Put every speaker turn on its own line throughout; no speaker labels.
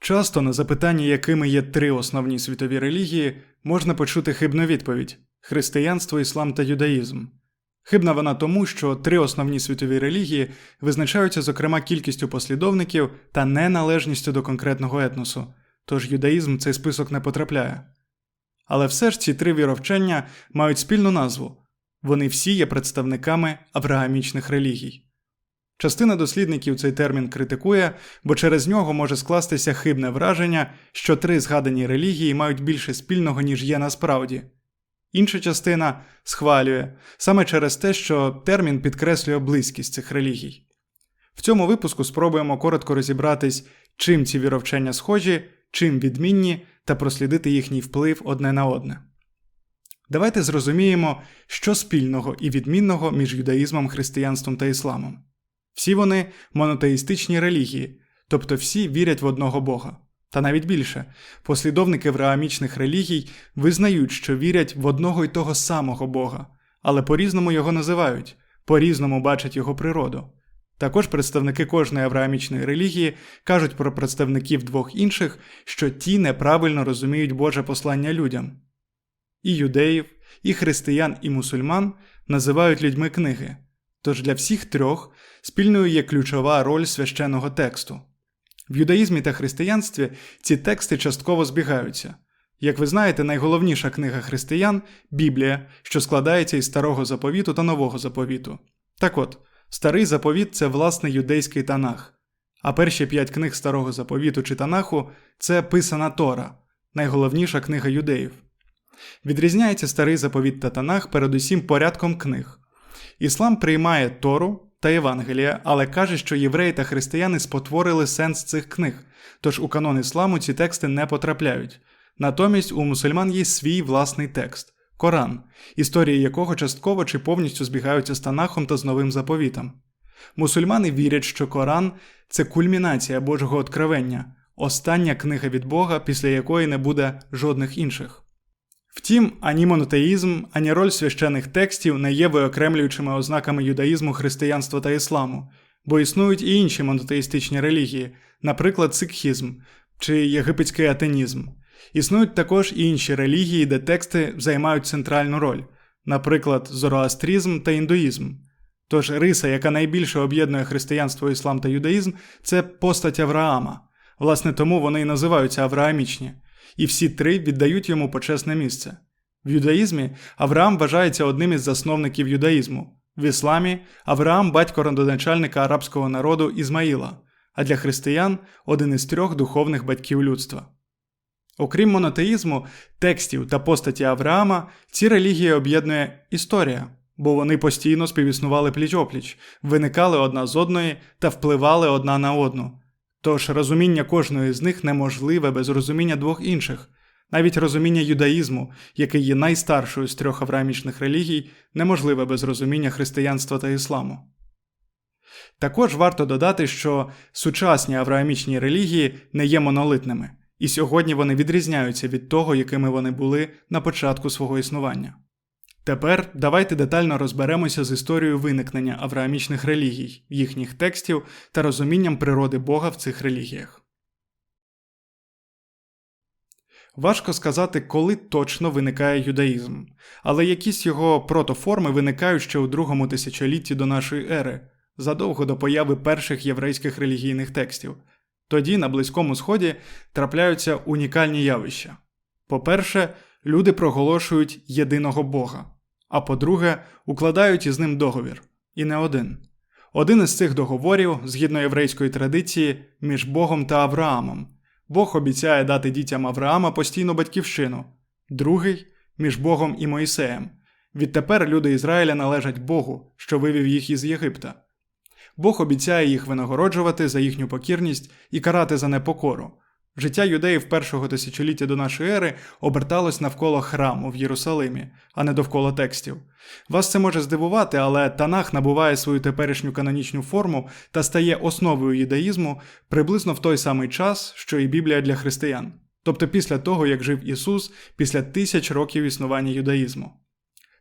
Часто на запитання, якими є три основні світові релігії, можна почути хибну відповідь християнство, іслам та юдаїзм. Хибна вона тому, що три основні світові релігії визначаються, зокрема, кількістю послідовників та неналежністю до конкретного етносу, тож юдаїзм цей список не потрапляє. Але все ж ці три віровчення мають спільну назву вони всі є представниками авраамічних релігій. Частина дослідників цей термін критикує, бо через нього може скластися хибне враження, що три згадані релігії мають більше спільного, ніж є насправді. Інша частина схвалює саме через те, що термін підкреслює близькість цих релігій. В цьому випуску спробуємо коротко розібратись, чим ці віровчення схожі, чим відмінні, та прослідити їхній вплив одне на одне. Давайте зрозуміємо, що спільного і відмінного між юдаїзмом, християнством та ісламом. Всі вони монотеїстичні релігії, тобто всі вірять в одного Бога. Та навіть більше, послідовники авраамічних релігій визнають, що вірять в одного й того самого Бога, але по-різному його називають, по-різному бачать його природу. Також представники кожної авраамічної релігії кажуть про представників двох інших, що ті неправильно розуміють Боже послання людям. І юдеїв, і християн, і мусульман називають людьми книги. Тож для всіх трьох спільною є ключова роль священного тексту. В юдаїзмі та християнстві ці тексти частково збігаються. Як ви знаєте, найголовніша книга християн Біблія, що складається із старого заповіту та нового заповіту. Так от, старий заповіт це власне юдейський танах, а перші п'ять книг старого заповіту чи танаху це писана Тора, найголовніша книга юдеїв. Відрізняється старий заповіт та танах передусім порядком книг. Іслам приймає Тору та Євангелія, але каже, що євреї та християни спотворили сенс цих книг, тож у канон ісламу ці тексти не потрапляють. Натомість у мусульман є свій власний текст Коран, історії якого частково чи повністю збігаються з Танахом та з новим заповітом. Мусульмани вірять, що Коран це кульмінація Божого откровення, остання книга від Бога, після якої не буде жодних інших. Втім, ані монотеїзм, ані роль священих текстів не є виокремлюючими ознаками юдаїзму, християнства та ісламу, бо існують і інші монотеїстичні релігії, наприклад, сикхізм чи єгипетський атеїзм. Існують також і інші релігії, де тексти займають центральну роль, наприклад, зороастрізм та індуїзм. Тож риса, яка найбільше об'єднує християнство, іслам та юдаїзм, це постать Авраама. Власне, тому вони і називаються авраамічні і всі три віддають йому почесне місце. В юдаїзмі Авраам вважається одним із засновників юдаїзму, в ісламі Авраам батько родоначальника арабського народу Ізмаїла, а для християн один із трьох духовних батьків людства. Окрім монотеїзму, текстів та постаті Авраама, ці релігії об'єднує історія, бо вони постійно співіснували пліч опліч, виникали одна з одної та впливали одна на одну. Тож розуміння кожної з них неможливе без розуміння двох інших. Навіть розуміння юдаїзму, який є найстаршою з трьох авраамічних релігій, неможливе без розуміння християнства та ісламу. Також варто додати, що сучасні авраамічні релігії не є монолитними, і сьогодні вони відрізняються від того, якими вони були на початку свого існування. Тепер давайте детально розберемося з історією виникнення авраамічних релігій, їхніх текстів та розумінням природи Бога в цих релігіях. Важко сказати, коли точно виникає юдаїзм, але якісь його протоформи виникають ще у другому тисячолітті до нашої ери, задовго до появи перших єврейських релігійних текстів. Тоді на Близькому Сході трапляються унікальні явища. По-перше, люди проголошують єдиного Бога, а по-друге, укладають із ним договір. І не один. Один із цих договорів, згідно єврейської традиції, між Богом та Авраамом. Бог обіцяє дати дітям Авраама постійну батьківщину, другий між Богом і Моїсеєм. Відтепер люди Ізраїля належать Богу, що вивів їх із Єгипта. Бог обіцяє їх винагороджувати за їхню покірність і карати за непокору. Життя юдеїв першого тисячоліття до нашої ери оберталось навколо храму в Єрусалимі, а не довкола текстів. Вас це може здивувати, але Танах набуває свою теперішню канонічну форму та стає основою юдаїзму приблизно в той самий час, що і Біблія для християн, тобто після того, як жив Ісус після тисяч років існування юдаїзму.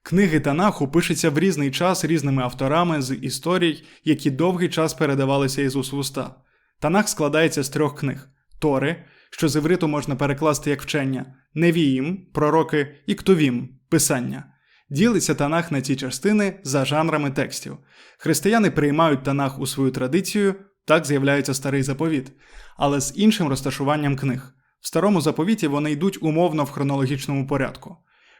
Книги Танаху пишуться в різний час різними авторами з історій, які довгий час передавалися Ісусу в уста. Танах складається з трьох книг. Тори, що з івриту можна перекласти як вчення, Невіїм, пророки і Ктувім писання. Ділиться Танах на ці частини за жанрами текстів. Християни приймають Танах у свою традицію, так з'являється старий заповіт, але з іншим розташуванням книг. В старому заповіті вони йдуть умовно в хронологічному порядку.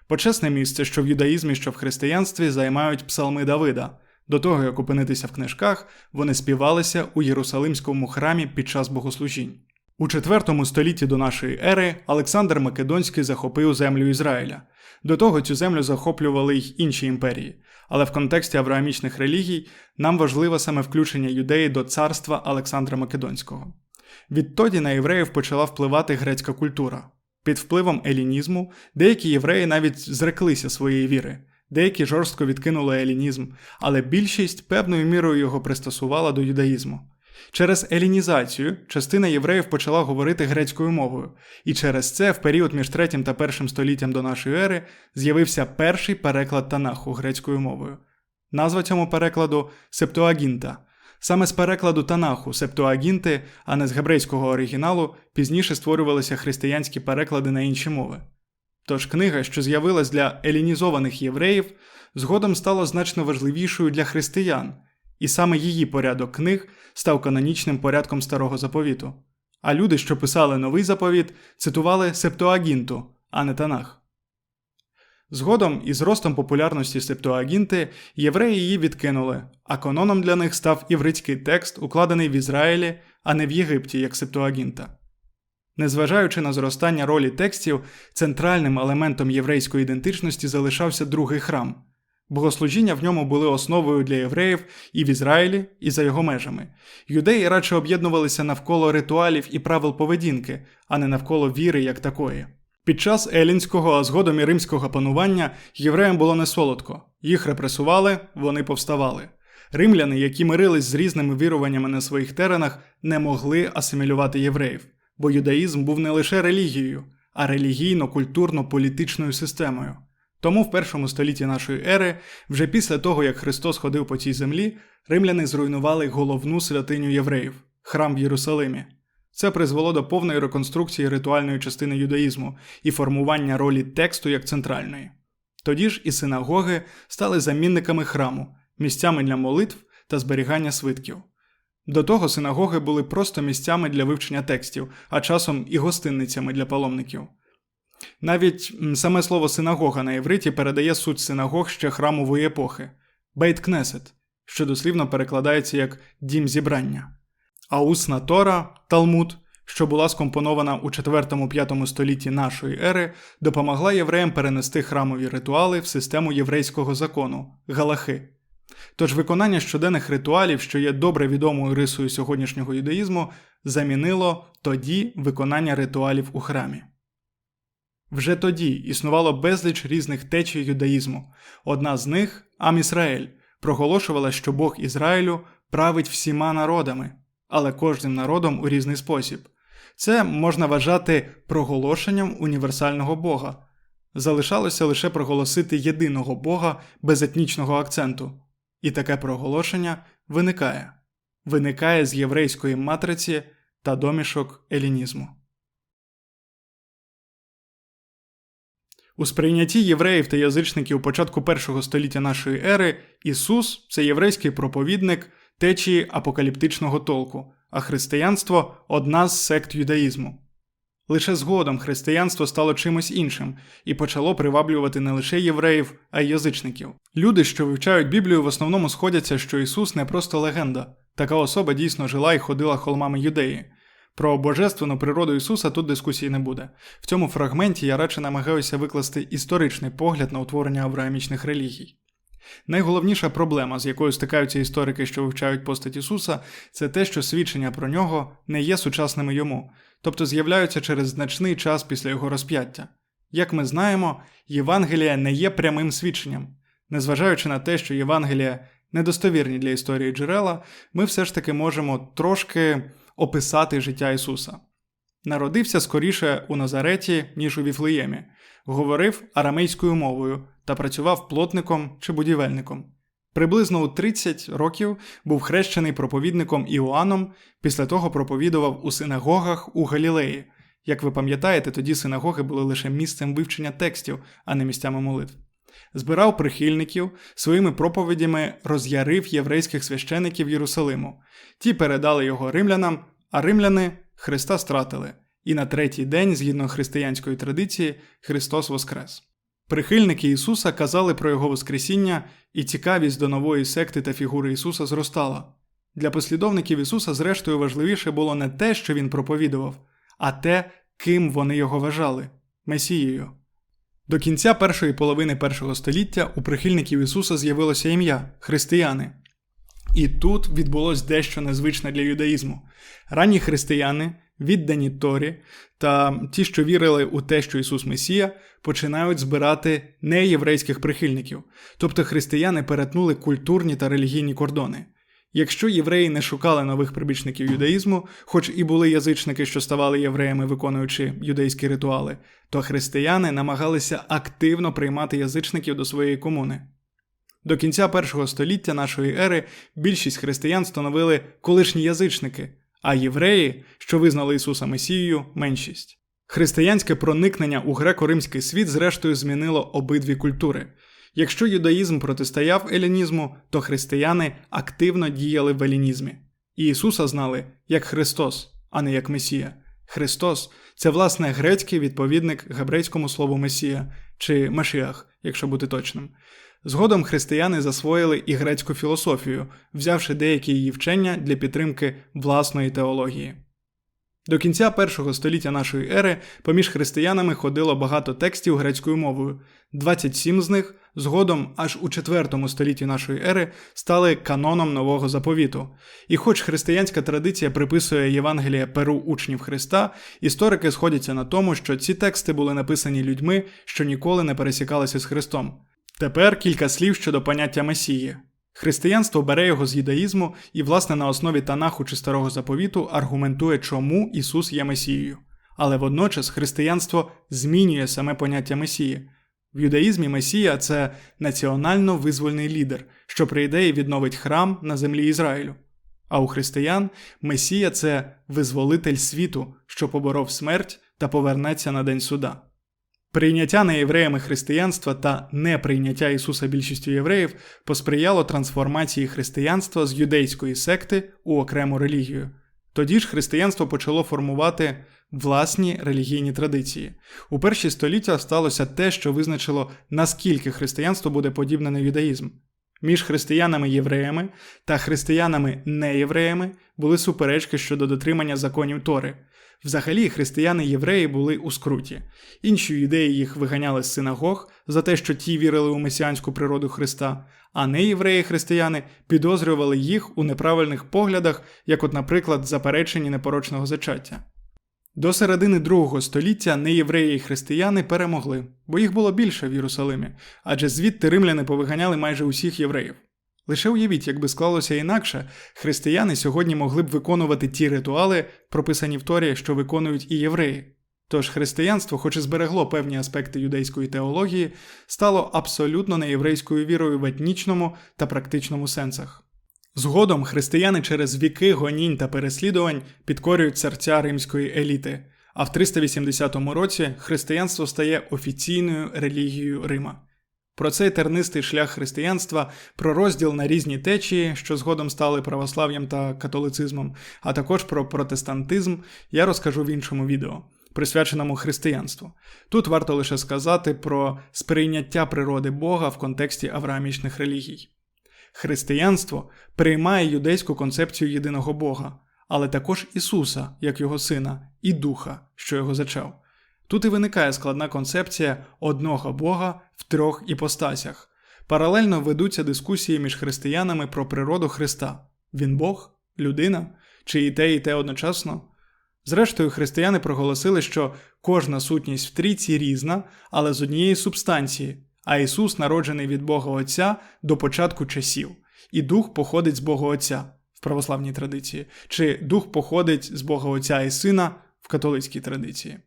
Почесне місце, що в юдаїзмі, що в християнстві займають псалми Давида. До того, як опинитися в книжках, вони співалися у Єрусалимському храмі під час богослужінь. У IV столітті до нашої ери Олександр Македонський захопив землю Ізраїля. До того цю землю захоплювали й інші імперії, але в контексті авраамічних релігій нам важливе саме включення юдеї до царства Олександра Македонського. Відтоді на євреїв почала впливати грецька культура. Під впливом елінізму деякі євреї навіть зреклися своєї віри, деякі жорстко відкинули елінізм, але більшість певною мірою його пристосувала до юдаїзму. Через елінізацію частина євреїв почала говорити грецькою мовою, і через це в період між 3 та 1 століттям до нашої ери з'явився перший переклад Танаху грецькою мовою. Назва цьому перекладу Септуагінта. Саме з перекладу Танаху Септуагінти, а не з гебрейського оригіналу, пізніше створювалися християнські переклади на інші мови. Тож книга, що з'явилась для елінізованих євреїв, згодом стала значно важливішою для християн, і саме її порядок книг став канонічним порядком старого заповіту. А люди, що писали новий заповіт, цитували Септуагінту, а не Танах. Згодом, із ростом популярності Септуагінти, євреї її відкинули, а каноном для них став івритський текст, укладений в Ізраїлі, а не в Єгипті, як Септуагінта. Незважаючи на зростання ролі текстів, центральним елементом єврейської ідентичності залишався другий храм. Богослужіння в ньому були основою для євреїв і в Ізраїлі, і за його межами. Юдеї радше об'єднувалися навколо ритуалів і правил поведінки, а не навколо віри як такої. Під час елінського, а згодом і римського панування євреям було не солодко. Їх репресували, вони повставали. Римляни, які мирились з різними віруваннями на своїх теренах, не могли асимілювати євреїв, бо юдаїзм був не лише релігією, а релігійно-культурно-політичною системою. Тому в першому столітті нашої ери, вже після того як Христос ходив по цій землі, римляни зруйнували головну святиню євреїв храм в Єрусалимі. Це призвело до повної реконструкції ритуальної частини юдаїзму і формування ролі тексту як центральної. Тоді ж і синагоги стали замінниками храму, місцями для молитв та зберігання свитків. До того синагоги були просто місцями для вивчення текстів, а часом і гостинницями для паломників. Навіть саме слово синагога на євриті передає суть синагог ще храмової епохи Бейт Кнесет, що дослівно перекладається як дім зібрання. А усна Тора Талмуд, що була скомпонована у 4-5 столітті нашої ери, допомогла євреям перенести храмові ритуали в систему єврейського закону галахи. Тож виконання щоденних ритуалів, що є добре відомою рисою сьогоднішнього юдаїзму, замінило тоді виконання ритуалів у храмі. Вже тоді існувало безліч різних течій юдаїзму. Одна з них, Амісраель, проголошувала, що Бог Ізраїлю править всіма народами, але кожним народом у різний спосіб. Це можна вважати проголошенням універсального Бога. Залишалося лише проголосити єдиного Бога без етнічного акценту. І таке проголошення виникає виникає з єврейської матриці та домішок елінізму. У сприйнятті євреїв та язичників початку першого століття нашої ери Ісус це єврейський проповідник течії апокаліптичного толку, а християнство одна з сект юдаїзму. Лише згодом християнство стало чимось іншим і почало приваблювати не лише євреїв, а й язичників. Люди, що вивчають Біблію, в основному сходяться, що Ісус не просто легенда, така особа дійсно жила і ходила холмами юдеї. Про божественну природу Ісуса тут дискусії не буде. В цьому фрагменті я радше намагаюся викласти історичний погляд на утворення авраамічних релігій. Найголовніша проблема, з якою стикаються історики, що вивчають постать Ісуса, це те, що свідчення про нього не є сучасними йому, тобто з'являються через значний час після його розп'яття. Як ми знаємо, Євангелія не є прямим свідченням. Незважаючи на те, що Євангелія недостовірні для історії джерела, ми все ж таки можемо трошки описати життя Ісуса. Народився скоріше у Назареті, ніж у Віфлеємі, говорив арамейською мовою та працював плотником чи будівельником. Приблизно у 30 років був хрещений проповідником Іоанном, після того проповідував у синагогах у Галілеї. Як ви пам'ятаєте, тоді синагоги були лише місцем вивчення текстів, а не місцями молитв. Збирав прихильників, своїми проповідями роз'ярив єврейських священиків Єрусалиму. Ті передали його римлянам, а римляни Христа стратили. І на третій день, згідно християнської традиції, Христос Воскрес. Прихильники Ісуса казали про Його Воскресіння, і цікавість до нової секти та фігури Ісуса зростала. Для послідовників Ісуса, зрештою, важливіше було не те, що Він проповідував, а те, ким вони його вважали Месією. До кінця першої половини першого століття у прихильників Ісуса з'явилося ім'я християни. І тут відбулось дещо незвичне для юдаїзму. Ранні християни, віддані Торі та ті, що вірили у те, що Ісус Месія, починають збирати неєврейських прихильників, тобто християни перетнули культурні та релігійні кордони. Якщо євреї не шукали нових прибічників юдаїзму, хоч і були язичники, що ставали євреями, виконуючи юдейські ритуали, то християни намагалися активно приймати язичників до своєї комуни. До кінця першого століття нашої ери більшість християн становили колишні язичники, а євреї, що визнали Ісуса Месією, меншість. Християнське проникнення у греко-римський світ, зрештою, змінило обидві культури. Якщо юдаїзм протистояв елінізму, то християни активно діяли в елінізмі. І Ісуса знали як Христос, а не як Месія. Христос це власне грецький відповідник гебрейському слову Месія чи Машіах, якщо бути точним. Згодом християни засвоїли і грецьку філософію, взявши деякі її вчення для підтримки власної теології. До кінця першого століття нашої ери поміж християнами ходило багато текстів грецькою мовою. 27 з них згодом аж у IV столітті нашої ери стали каноном нового заповіту. І хоч християнська традиція приписує Євангелія перу учнів Христа, історики сходяться на тому, що ці тексти були написані людьми, що ніколи не пересікалися з Христом. Тепер кілька слів щодо поняття Месії. Християнство бере його з юдаїзму і, власне, на основі Танаху чи старого заповіту аргументує, чому Ісус є Месією. Але водночас християнство змінює саме поняття Месії. В юдаїзмі Месія це національно визвольний лідер, що прийде і відновить храм на землі Ізраїлю. А у християн Месія це визволитель світу, що поборов смерть та повернеться на день суда. Прийняття неєвреями християнства та неприйняття Ісуса більшістю євреїв посприяло трансформації християнства з юдейської секти у окрему релігію. Тоді ж християнство почало формувати власні релігійні традиції. У перші століття сталося те, що визначило, наскільки християнство буде подібне на юдаїзм. Між християнами-євреями та християнами-неєвреями були суперечки щодо дотримання законів Тори. Взагалі, християни-євреї були у скруті. Інші юдеї їх виганяли з синагог за те, що ті вірили у месіанську природу Христа, а неєвреї-християни підозрювали їх у неправильних поглядах, як, от, наприклад, запереченні непорочного зачаття. До середини другого століття неєвреї і християни перемогли, бо їх було більше в Єрусалимі, адже звідти римляни повиганяли майже усіх євреїв. Лише уявіть, якби склалося інакше, християни сьогодні могли б виконувати ті ритуали, прописані в Торі, що виконують і євреї. Тож християнство, хоч і зберегло певні аспекти юдейської теології, стало абсолютно неєврейською вірою в етнічному та практичному сенсах. Згодом християни через віки гонінь та переслідувань підкорюють серця римської еліти, а в 380 році християнство стає офіційною релігією Рима. Про цей тернистий шлях християнства, про розділ на різні течії, що згодом стали православ'ям та католицизмом, а також про протестантизм я розкажу в іншому відео, присвяченому християнству. Тут варто лише сказати про сприйняття природи Бога в контексті авраамічних релігій. Християнство приймає юдейську концепцію єдиного Бога, але також Ісуса, як Його Сина, і Духа, що його зачав. Тут і виникає складна концепція одного Бога в трьох іпостасях. Паралельно ведуться дискусії між християнами про природу Христа: Він Бог, людина, чи і те, і те одночасно. Зрештою, християни проголосили, що кожна сутність в трійці різна, але з однієї субстанції, а Ісус народжений від Бога Отця до початку часів, і Дух походить з Бога Отця в православній традиції, чи Дух походить з Бога Отця і Сина в католицькій традиції.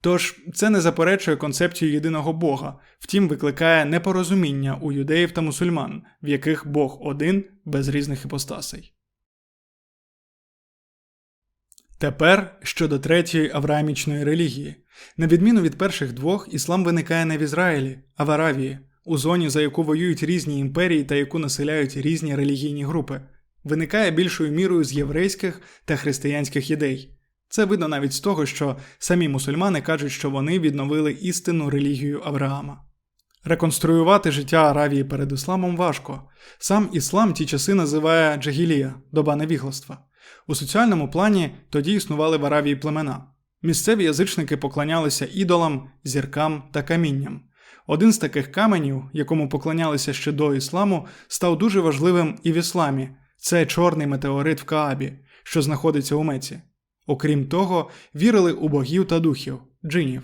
Тож це не заперечує концепцію єдиного Бога, втім викликає непорозуміння у юдеїв та мусульман, в яких Бог один без різних іпостасей. Тепер щодо третьої авраамічної релігії. На відміну від перших двох, іслам виникає не в Ізраїлі, а в Аравії, у зоні, за яку воюють різні імперії та яку населяють різні релігійні групи, виникає більшою мірою з єврейських та християнських ідей. Це видно навіть з того, що самі мусульмани кажуть, що вони відновили істинну релігію Авраама. Реконструювати життя Аравії перед ісламом важко. Сам іслам ті часи називає джагілія доба невігластва. У соціальному плані тоді існували в Аравії племена. Місцеві язичники поклонялися ідолам, зіркам та камінням. Один з таких каменів, якому поклонялися ще до ісламу, став дуже важливим і в ісламі це чорний метеорит в Каабі, що знаходиться у Меці. Окрім того, вірили у богів та духів джинів.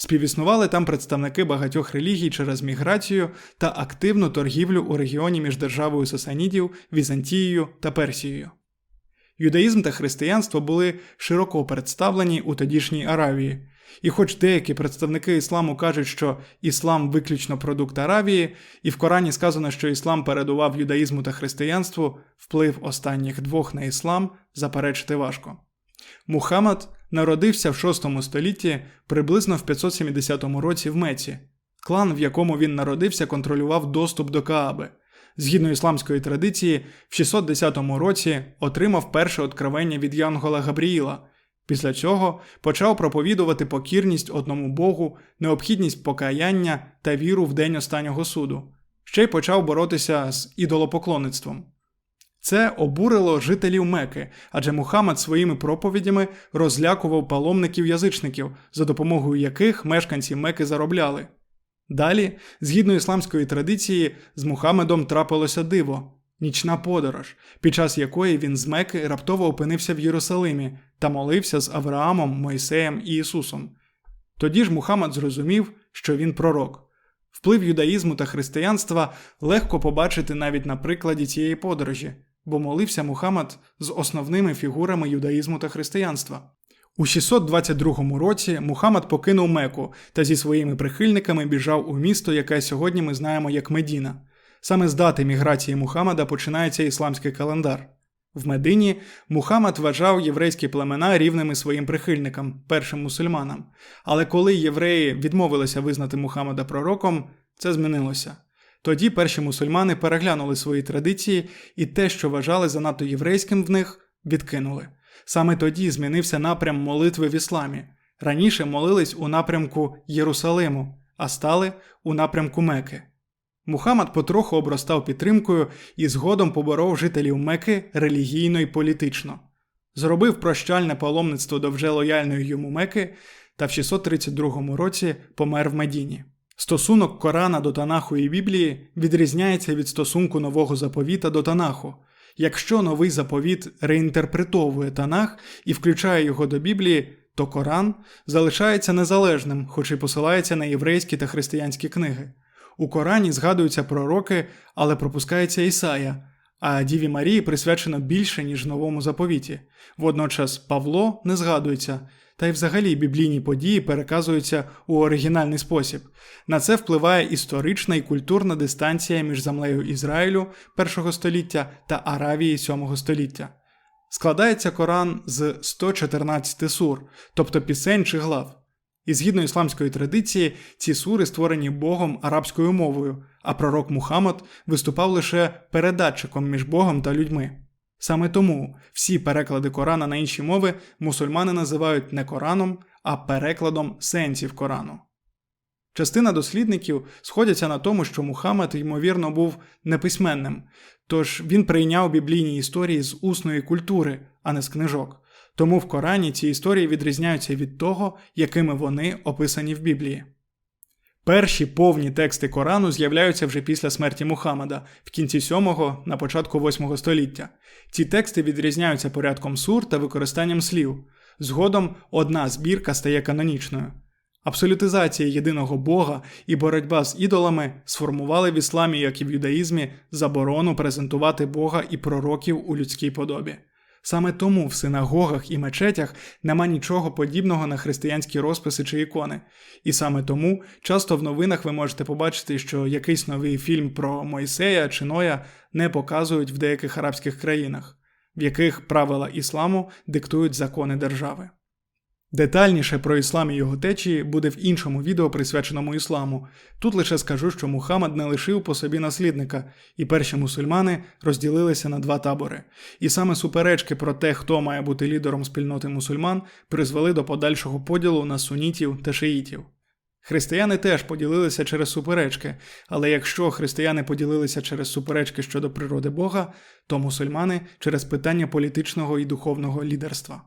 Співіснували там представники багатьох релігій через міграцію та активну торгівлю у регіоні між державою Сасанідів, Візантією та Персією. Юдаїзм та християнство були широко представлені у тодішній Аравії, і хоч деякі представники ісламу кажуть, що іслам виключно продукт Аравії, і в Корані сказано, що іслам передував юдаїзму та християнству, вплив останніх двох на іслам заперечити важко. Мухаммад народився в VI столітті приблизно в 570 році в Меці. Клан, в якому він народився, контролював доступ до Кааби. Згідно ісламської традиції, в 610 році отримав перше откровення від Янгола Габріїла. Після цього почав проповідувати покірність одному Богу, необхідність покаяння та віру в день останнього суду. Ще й почав боротися з ідолопоклонництвом. Це обурило жителів Меки, адже Мухаммад своїми проповідями розлякував паломників-язичників, за допомогою яких мешканці Меки заробляли. Далі, згідно ісламської традиції, з Мухаммедом трапилося диво нічна подорож, під час якої він з Меки раптово опинився в Єрусалимі та молився з Авраамом, Мойсеєм і Ісусом. Тоді ж Мухаммад зрозумів, що він пророк. Вплив юдаїзму та християнства легко побачити навіть на прикладі цієї подорожі, бо молився Мухаммад з основними фігурами юдаїзму та християнства. У 622 році Мухаммад покинув Меку та зі своїми прихильниками біжав у місто, яке сьогодні ми знаємо як Медіна. Саме з дати міграції Мухаммада починається ісламський календар. В Медині Мухаммад вважав єврейські племена рівними своїм прихильникам, першим мусульманам. Але коли євреї відмовилися визнати Мухаммада пророком, це змінилося. Тоді перші мусульмани переглянули свої традиції і те, що вважали занадто єврейським в них, відкинули. Саме тоді змінився напрям молитви в ісламі. Раніше молились у напрямку Єрусалиму, а стали у напрямку Меки. Мухаммад потроху обростав підтримкою і згодом поборов жителів Меки релігійно і політично. Зробив прощальне паломництво до вже лояльної йому Меки та в 632 році помер в Медіні. Стосунок Корана до Танаху і Біблії відрізняється від стосунку нового заповіта до Танаху. Якщо новий заповіт реінтерпретовує Танах і включає його до Біблії, то Коран залишається незалежним, хоч і посилається на єврейські та християнські книги. У Корані згадуються пророки, але пропускається Ісая, а Діві Марії присвячено більше, ніж новому заповіті. Водночас Павло не згадується, та й взагалі біблійні події переказуються у оригінальний спосіб. На це впливає історична і культурна дистанція між землею Ізраїлю першого століття та Аравії сьомого століття. Складається Коран з 114 сур, тобто пісень чи глав. І згідно ісламської традиції, ці сури створені Богом арабською мовою, а пророк Мухаммад виступав лише передатчиком між Богом та людьми. Саме тому всі переклади Корана на інші мови мусульмани називають не Кораном, а перекладом сенсів Корану. Частина дослідників сходяться на тому, що Мухаммад, ймовірно, був неписьменним, тож він прийняв біблійні історії з усної культури, а не з книжок. Тому в Корані ці історії відрізняються від того, якими вони описані в Біблії. Перші повні тексти Корану з'являються вже після смерті Мухаммада в кінці 7-го на початку 8-го століття. Ці тексти відрізняються порядком сур та використанням слів. Згодом одна збірка стає канонічною. Абсолютизація єдиного Бога і боротьба з ідолами сформували в ісламі, як і в юдаїзмі, заборону презентувати Бога і пророків у людській подобі. Саме тому в синагогах і мечетях нема нічого подібного на християнські розписи чи ікони. І саме тому часто в новинах ви можете побачити, що якийсь новий фільм про Мойсея чи Ноя не показують в деяких арабських країнах, в яких правила ісламу диктують закони держави. Детальніше про іслам і його течії буде в іншому відео, присвяченому ісламу. Тут лише скажу, що Мухаммад не лишив по собі наслідника, і перші мусульмани розділилися на два табори. І саме суперечки про те, хто має бути лідером спільноти мусульман, призвели до подальшого поділу на сунітів та шиїтів. Християни теж поділилися через суперечки, але якщо християни поділилися через суперечки щодо природи Бога, то мусульмани через питання політичного і духовного лідерства.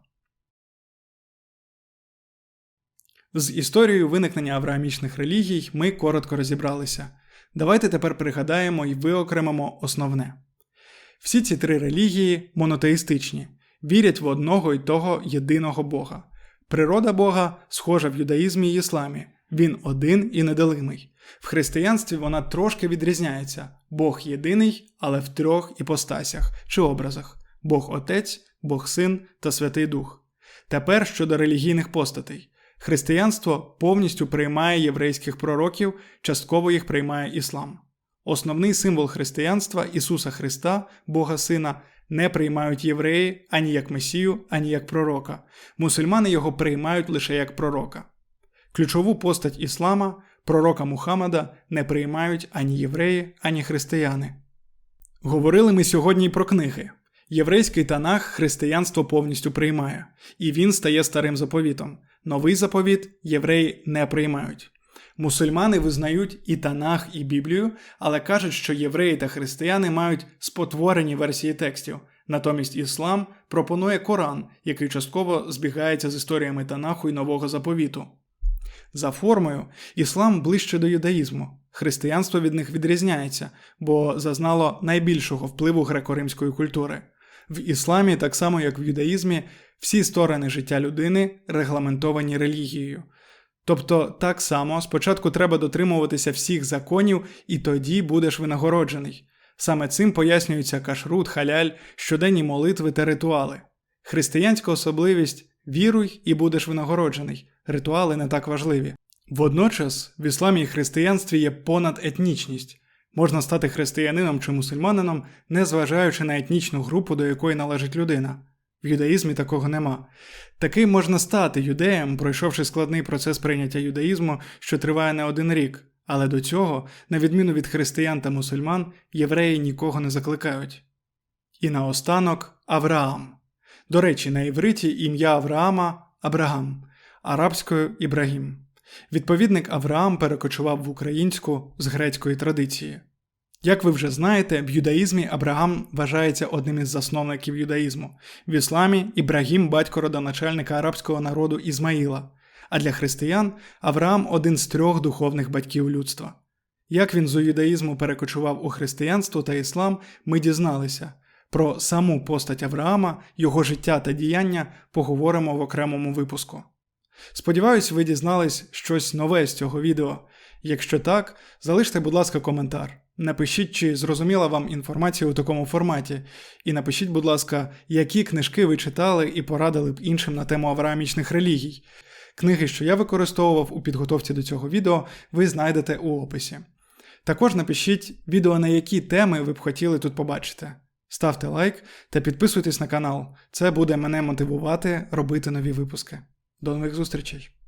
З історією виникнення авраамічних релігій ми коротко розібралися. Давайте тепер пригадаємо і виокремимо основне. Всі ці три релігії монотеїстичні, вірять в одного й того єдиного Бога. Природа Бога схожа в юдаїзмі і ісламі, він один і неделимий. В християнстві вона трошки відрізняється Бог єдиний, але в трьох іпостасях чи образах: Бог Отець, Бог Син та Святий Дух. Тепер щодо релігійних постатей. Християнство повністю приймає єврейських пророків, частково їх приймає іслам. Основний символ християнства Ісуса Христа, Бога Сина, не приймають євреї ані як Месію, ані як пророка. Мусульмани його приймають лише як пророка. Ключову постать іслама, пророка Мухаммада, не приймають ані євреї, ані християни. Говорили ми сьогодні про книги. Єврейський танах християнство повністю приймає, і він стає старим заповітом. Новий заповіт євреї не приймають. Мусульмани визнають і Танах, і Біблію, але кажуть, що євреї та християни мають спотворені версії текстів. Натомість іслам пропонує Коран, який частково збігається з історіями Танаху і нового заповіту. За формою, іслам ближче до юдаїзму, християнство від них відрізняється, бо зазнало найбільшого впливу греко-римської культури. В ісламі, так само як в юдаїзмі, всі сторони життя людини регламентовані релігією. Тобто, так само спочатку треба дотримуватися всіх законів, і тоді будеш винагороджений. Саме цим пояснюється кашрут, халяль, щоденні молитви та ритуали. Християнська особливість віруй і будеш винагороджений, ритуали не так важливі. Водночас в ісламі і християнстві є понадетнічність. Можна стати християнином чи мусульманином, незважаючи на етнічну групу, до якої належить людина. В юдаїзмі такого нема. Таким можна стати юдеєм, пройшовши складний процес прийняття юдаїзму, що триває не один рік, але до цього, на відміну від християн та мусульман, євреї нікого не закликають. І наостанок Авраам. До речі, на івриті ім'я Авраама Абрагам, арабською Ібрагім. Відповідник Авраам перекочував в українську з грецької традиції. Як ви вже знаєте, в юдаїзмі Абрагам вважається одним із засновників юдаїзму, в ісламі Ібрагім батько родоначальника арабського народу Ізмаїла, а для християн Авраам один з трьох духовних батьків людства. Як він з юдаїзму перекочував у християнство та іслам, ми дізналися. Про саму постать Авраама, його життя та діяння поговоримо в окремому випуску. Сподіваюсь, ви дізнались щось нове з цього відео. Якщо так, залиште, будь ласка, коментар. Напишіть, чи зрозуміла вам інформація у такому форматі, і напишіть, будь ласка, які книжки ви читали і порадили б іншим на тему авраамічних релігій. Книги, що я використовував у підготовці до цього відео, ви знайдете у описі. Також напишіть відео, на які теми ви б хотіли тут побачити. Ставте лайк та підписуйтесь на канал. Це буде мене мотивувати робити нові випуски. До нових зустрічей!